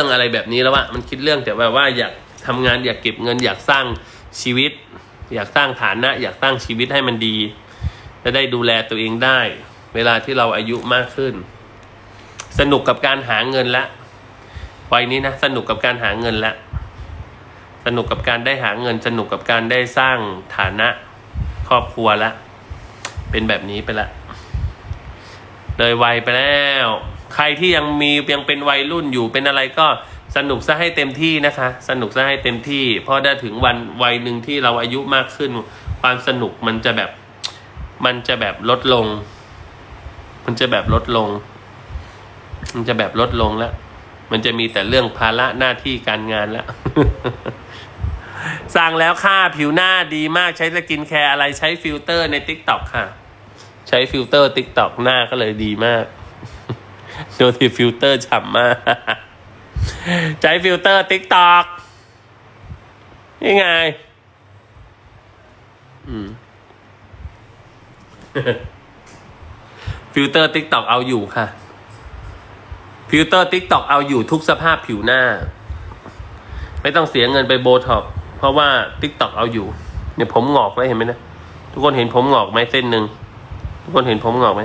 รื่องอะไรแบบนี้แล้วว่ามันคิดเรื่องแต่แบบว่าอยากทำงานอยากเก็บเงินอยากสร้างชีวิต อยากสร้างฐานะ อยากตั้างชีวิตให้มันดี จะได้ดูแลตัวเองได้ เวลาที่เราอายุมากขึ้น สนุกกับการหาเงินละวัยนี้นะสนุกกับการหาเงินละสนุกกับการได้หาเงิน สนุกกับการได้สร้างฐานะครอบครัวละเป็นแบบนี้ไปละเลยวัยไปแล้ว ใครที่ยังมียังเป็นวัยรุ่นอยู่เป็นอะไรก็สนุกซะให้เต็มที่นะคะ สนุกซะให้เต็มที่ เพราะได้ถึงวันวัยหนึ่งที่เราอายุมากขึ้น ความสนุกมันจะแบบ มันจะแบบลดลง มันจะแบบลดลง มันจะแบบลดลงแล้วมันจะมีแต่เรื่องภาระหน้าที่การงานแล้วสั่งแล้วค่าผิวหน้าดีมากใช้สกินแคร์อะไรใช้ฟิลเตอร์ใน t ิ k t o k ค่ะ ใช้ฟิลเตอร์ t ิ k t o k หน้าก็เลยดีมาก ดูที่ฟิลเตอร์ฉ่ำมากใช้ฟิลเตอร์ t ิ k t o k นี่ไง อืมฟิลเตอร์ t ิ k t o k เอาอยู่ค่ะ ฟิลเตอร์ t ิ k t o k เอาอยู่ทุกสภาพผิวหน้า ไม่ต้องเสียเงินไปโบท็อกซ์เพราะว่า t ิ k t o k เอาอยู่ เนี่ยผมงอกแล้วเห็นไหมนะ ทุกคนเห็นผมงอกไหมเส้นหนึ่งทุกคนเห็นผมงอกไหม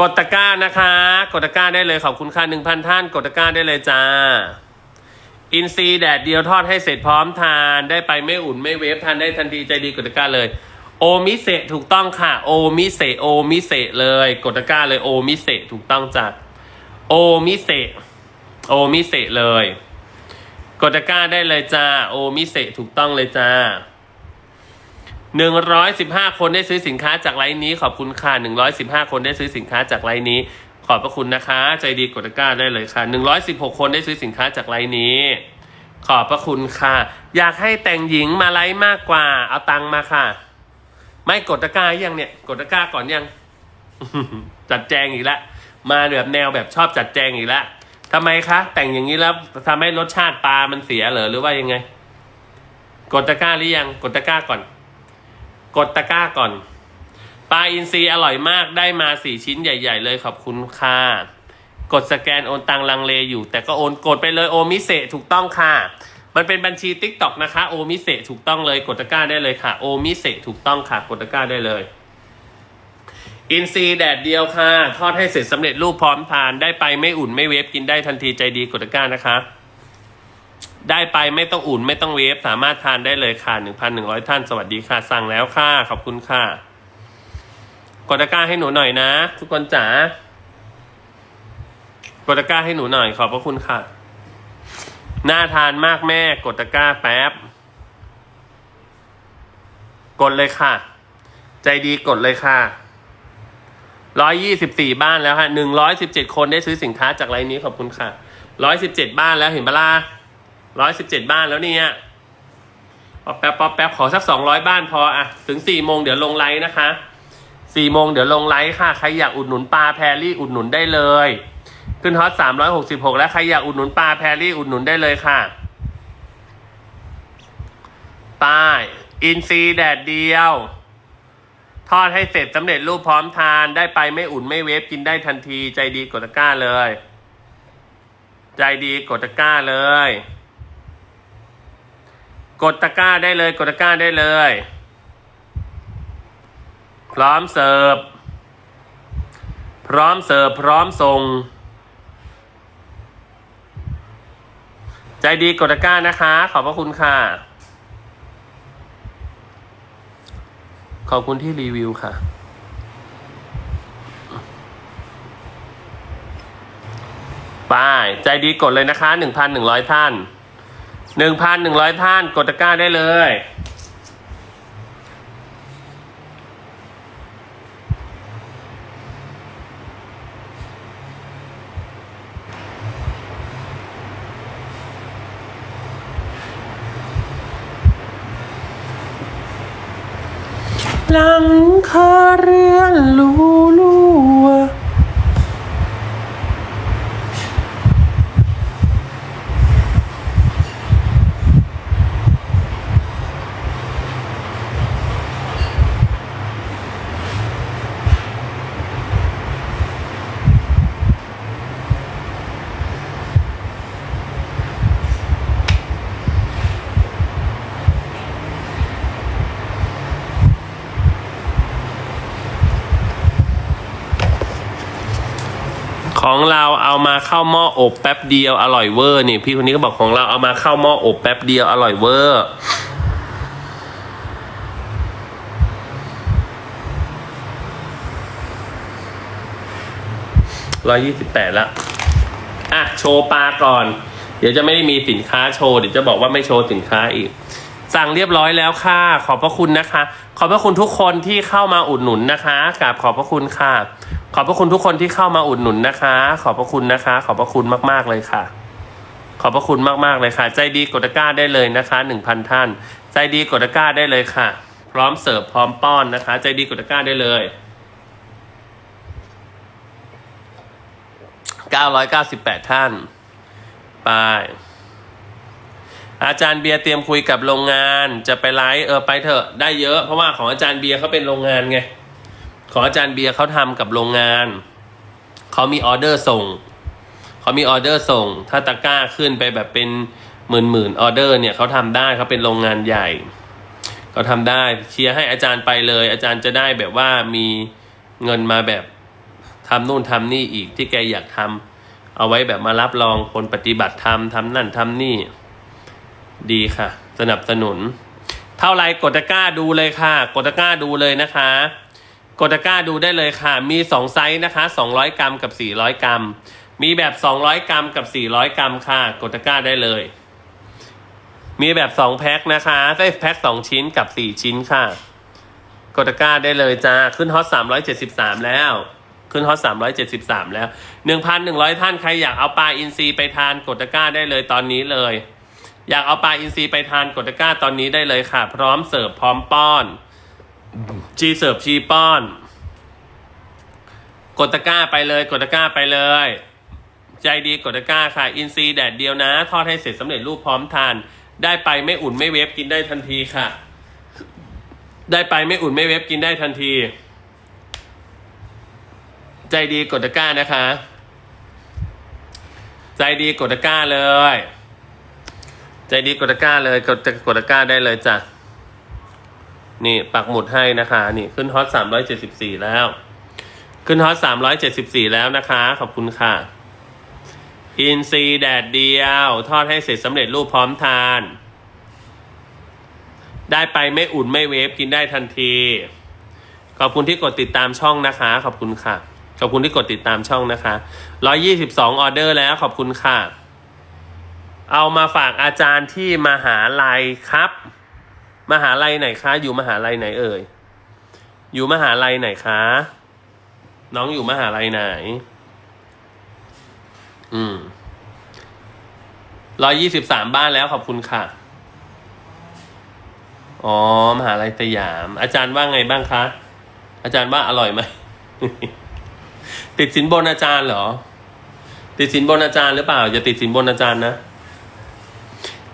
กดตะกร้านะคะ กดตะกร้าได้เลยขอบคุณค่ะหนึ่งพันท่าน กดตะกร้าได้เลยจ้า อินซีแดดเดียวทอดให้เสร็จพร้อมทานได้ไปไม่อุ่นไม่เวฟทานได้ทันทีใจดีกดตะกร้าเลย โอมิเซะถูกต้องค่ะ โอมิเซะโอมิเซะเลย กดตะกร้าเลยโอมิเซะถูกต้องจ้ะโอมิเซะโอมิเซะเลย กดตะกร้าได้เลยจ้า โอมิเซะถูกต้องเลยจ้า หนึ่งร้อยสิบห้าคนได้ซื้อสินค้าจากไลน์นี้ ขอบคุณค่ะหนึ่งร้อยสิบห้าคนได้ซื้อสินค้าจากไลน์นี้ ขอบพระคุณนะคะ ใจดีกดตะกร้าได้เลยค่ะหนึ่งร้อยสิบหกคนได้ซื้อสินค้าจากไลน์นี้ ขอบพระคุณค่ะ อยากให้แต่งหญิงมาไลฟ์มากกว่า เอาตังมาค่ะ ไม่กดตะกร้ายังเนี่ย กดตะกร้าก่อนยัง จัดแจงอีกแล้วมาแบบแนวแบบชอบจัดแจงอีกแล้วทำไมคะ แต่งอย่างนี้แล้วทำให้รสชาติปลามันเสียเหรอหรือว่ายังไง กดตะกร้าหรือยัง กดตะกร้าก่อน กดตะกร้าก่อน ปลาอินทรีอร่อยมากได้มาสี่ชิ้นใหญ่ ๆ เลยขอบคุณค่ะ กดสแกนโอนตังลังเลอยู่ แต่ก็โอนกดไปเลยโอมิเซถูกต้องค่ะ มันเป็นบัญชีติ๊กต็อกนะคะโอมิเซถูกต้องเลยกดตะกร้าได้เลยค่ะโอมิเซถูกต้องค่ะกดตะกร้าได้เลยอินซีแดดเดียวค่ะ ทอดให้เสร็จสำเร็จรูปพร้อมทานได้ไปไม่อุ่นไม่เวฟกินได้ทันทีใจดีกดตะกร้านะคะ ได้ไปไม่ต้องอุ่นไม่ต้องเวฟสามารถทานได้เลยค่ะหนึ่งพันหนึ่งร้อยท่าน สวัสดีค่ะ สั่งแล้วค่ะขอบคุณค่ะกดตะกร้าให้หนูหน่อยนะ ทุกคนจ๋ากดตะกร้าให้หนูหน่อยขอบพระคุณค่ะน่าทานมากแม่กดตะกร้าแป๊บ กดเลยค่ะ ใจดีกดเลยค่ะร้อยยี่สิบสี่บ้านแล้วฮะหนึ่งร้อยสิบเจ็ดคนได้ซื้อสินค้าจากไลน์นี้ขอบคุณค่ะร้อยสิบเจ็ดบ้านแล้วเห็นปะล่ะ ร้อยสิบเจ็ดบ้านแล้วเนี่ยป๊อปแป๊บป๊อปแป๊บขอสักสองร้อยบ้านพออะถึงสี่โมงเดี๋ยวลงไลน์นะคะสี่โมงเดี๋ยวลงไลน์ค่ะ ใครอยากอุดหนุนปลาแพรรี่อุดหนุนได้เลย ขึ้นฮอตสามร้อยหกสิบหกแล้วใครอยากอุดหนุนปลาแพรรี่อุดหนุนได้เลยค่ะป้ายอินซีแดดเดียว ทอดให้เสร็จสำเร็จรูปพร้อมทานได้ไปไม่อุ่นไม่เวฟกินได้ทันที ใจดีกดตะกร้าเลย ใจดีกดตะกร้าเลย กดตะกร้าได้เลย กดตะกร้าได้เลย พร้อมเสิร์ฟ พร้อมเสิร์ฟ พร้อมส่ง ใจดีกดตะกร้านะคะ ขอบพระคุณค่ะ ขอบคุณที่รีวิวค่ะไปใจดีกดเลยนะคะหนึ่งพันหนึ่งร้อยท่าน หนึ่งพันหนึ่งร้อยท่านกดตะกร้าได้เลยหลังคาเรือนลูลัว อ ของเราเอามาเข้าหม้ออบแป๊บเดียวอร่อยเวอร์นี่พี่คนนี้ก็บอกของเราเอามาเข้าหม้ออบแป๊บเดียวอร่อยเวอร์ร้อยยี่สิบแปดละอะโชว์ปลาก่อน เดี๋ยวจะไม่ได้มีสินค้าโชว์เดี๋ยวจะบอกว่าไม่โชว์สินค้าอีก สั่งเรียบร้อยแล้วค่ะ ขอบพระคุณนะคะ ขอบพระคุณทุกคนที่เข้ามาอุดหนุนนะคะกราบขอบพระคุณค่ะ ขอบพระคุณทุกคนที่เข้ามาอุดหนุนนะคะ ขอบพระคุณนะคะ ขอบพระคุณมาก ๆ เลยค่ะ ขอบพระคุณมาก ๆ เลยค่ะ ใจดีกดตะกร้าได้เลยนะคะหนึ่งพันท่าน ใจดีกดตะกร้าได้เลยค่ะ พร้อมเสิร์ฟพร้อมป้อนนะคะ ใจดีกดตะกร้าได้เลยเก้าร้อยเก้าสิบแปดท่าน ไปอาจารย์เบียร์เตรียมคุยกับโรงงานจะไปไลฟ์เออไปเถอะได้เยอะ เพราะว่าของอาจารย์เบียร์เขาเป็นโรงงานไง ของอาจารย์เบียร์เขาทำกับโรงงาน เขามีออเดอร์ส่ง เขามีออเดอร์ส่ง ถ้าตะกร้าขึ้นไปแบบเป็นหมื่นหมื่นออเดอร์เนี่ยเขาทำได้เขาเป็นโรงงานใหญ่เขาทำได้เชียร์ให้อาจารย์ไปเลย อาจารย์จะได้แบบว่ามีเงินมาแบบทำนู่นทำนี่อีกที่แกอยากทำเอาไว้แบบมารับรองคนปฏิบัติธรรมทำนั่นทำนี่ ดีค่ะ สนับสนุน เท่าไรกดตะกร้าดูเลยค่ะ กดตะกร้าดูเลยนะคะ กดตะกร้าดูได้เลยค่ะ มีสองไซส์นะคะ 200 กรัมกับ 400 กรัม มีแบบ 200 กรัมกับ 400 กรัมค่ะ กดตะกร้าได้เลย มีแบบ 2 แพ็คนะคะได้แพ็ค 2 ชิ้นกับ 4 ชิ้นค่ะ กดตะกร้าได้เลยจ้า ขึ้นฮอต373 แล้ว ขึ้นฮอต373 แล้ว 1,100 ท่านใครอยากเอาปลาอินทรีไปทานกดตะกร้าได้เลยตอนนี้เลย อยากเอาปลาอินทรีไปทานกดตะกร้าตอนนี้ได้เลยค่ะ พร้อมเสิร์ฟพร้อมป้อน จีเสิร์ฟชีป้อน กดตะกร้าไปเลย กดตะกร้าไปเลย ใจดีกดตะกร้าค่ะ อินซีแดดเดียวนะ ทอดให้เสร็จสำเร็จรูปพร้อมทาน ได้ไปไม่อุ่นไม่เวฟกินได้ทันทีค่ะ ได้ไปไม่อุ่นไม่เวฟกินได้ทันที ใจดีกดตะกร้านะคะ ใจดีกดตะกร้าเลย ใจดีกดตะกร้าเลย กดกดตะกร้าได้เลยจ้ะ นี่ปักหมุดให้นะคะ นี่ขึ้นฮอตสามร้อยเจ็ดสิบสี่แล้ว ขึ้นฮอตสามร้อยเจ็ดสิบสี่แล้วนะคะ ขอบคุณค่ะ อินซีแดดเดียว ทอดให้เสร็จสำเร็จรูปพร้อมทาน ได้ไปไม่อุ่นไม่เวฟกินได้ทันที ขอบคุณที่กดติดตามช่องนะคะ ขอบคุณค่ะ ขอบคุณที่กดติดตามช่องนะคะร้อยี่สิบสองออเดอร์แล้วขอบคุณค่ะ เอามาฝากอาจารย์ที่มหาลัยครับ มหาลัยไหนคะ อยู่มหาลัยไหนเอ่ย อยู่มหาลัยไหนคะ น้องอยู่มหาลัยไหน อืมร้อยยี่สิบสามบ้านแล้วขอบคุณค่ะ อ๋อ มหาลัยสยาม อาจารย์ว่าไงบ้างคะ อาจารย์ว่าอร่อยไหม ติดสินบนอาจารย์เหรอ ติดสินบนอาจารย์หรือเปล่าจะติดสินบนอาจารย์นะ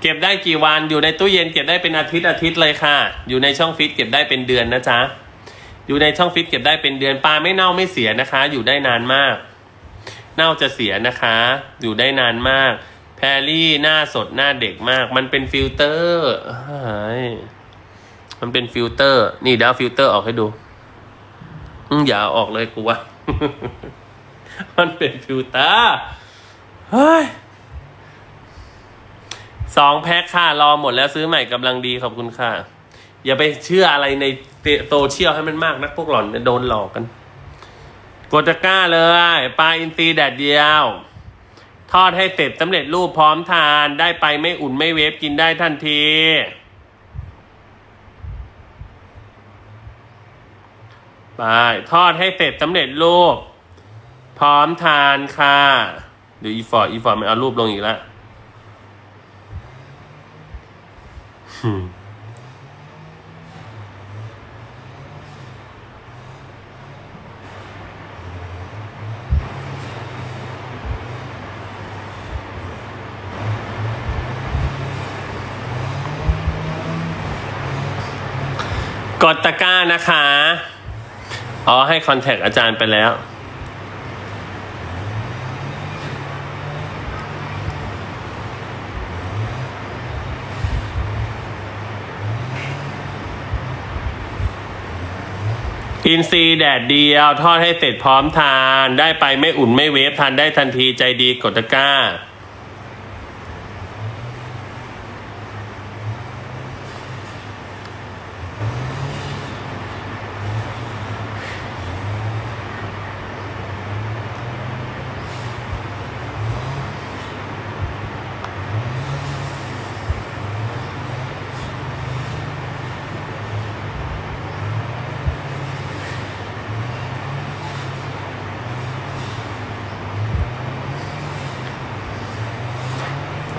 เก็บได้กี่วันอยู่ในตู้เย็นเก็บได้เป็นอาทิตย์อาทิตย์เลยค่ะ อยู่ในช่องฟิตเก็บได้เป็นเดือนนะจ๊ะอยู่ในช่องฟิตเก็บได้เป็นเดือนปลาไม่เน่าไม่เสียนะคะ อยู่ได้นานมาก เน่าจะเสียนะคะ อยู่ได้นานมาก แพรรี่หน้าสดหน้าเด็กมาก มันเป็นฟิลเตอร์มันเป็นฟิลเตอร์ นี่เดี๋ยวฟิลเตอร์ออกให้ดูอย่าอาออกเลยกูว่า มันเป็นฟิลเตอร์เฮ้ย สองแพ็คค่ะ รอหมดแล้วซื้อใหม่กำลังดีขอบคุณค่ะ อย่าไปเชื่ออะไรในโซเชียลให้มันมากนักพวกหล่อนเนี่ยโดนหลอกกันกดตะกร้าเลยปลาอินทรีแดดเดียว ทอดให้เสร็จสำเร็จรูปพร้อมทานได้ไปไม่อุ่นไม่เวฟกินได้ทันทีไปทอดให้เสร็จสำเร็จรูป พร้อมทานค่ะเดี๋ยวอีฟอร์อีฟอร์ไม่เอารูปลงอีกแล้ว กดตะกร้านะคะ อ๋อ ให้คอนแทคอาจารย์ไปแล้ว อินซีแดดเดียวทอดให้เสร็จพร้อมทาน ได้ไปไม่อุ่นไม่เวฟทานได้ทันทีใจดีกดตะกร้า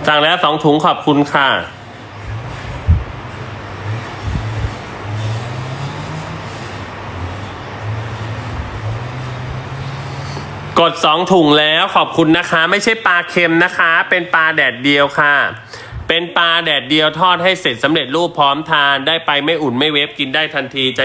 สั่งแล้วสองถุงขอบคุณค่ะ กดสองถุงแล้วขอบคุณนะคะ ไม่ใช่ปลาเค็มนะคะ เป็นปลาแดดเดียวค่ะ เป็นปลาแดดเดียวทอดให้เสร็จสำเร็จรูปพร้อมทานได้ไปไม่อุ่นไม่เวฟกินได้ทันทีใจ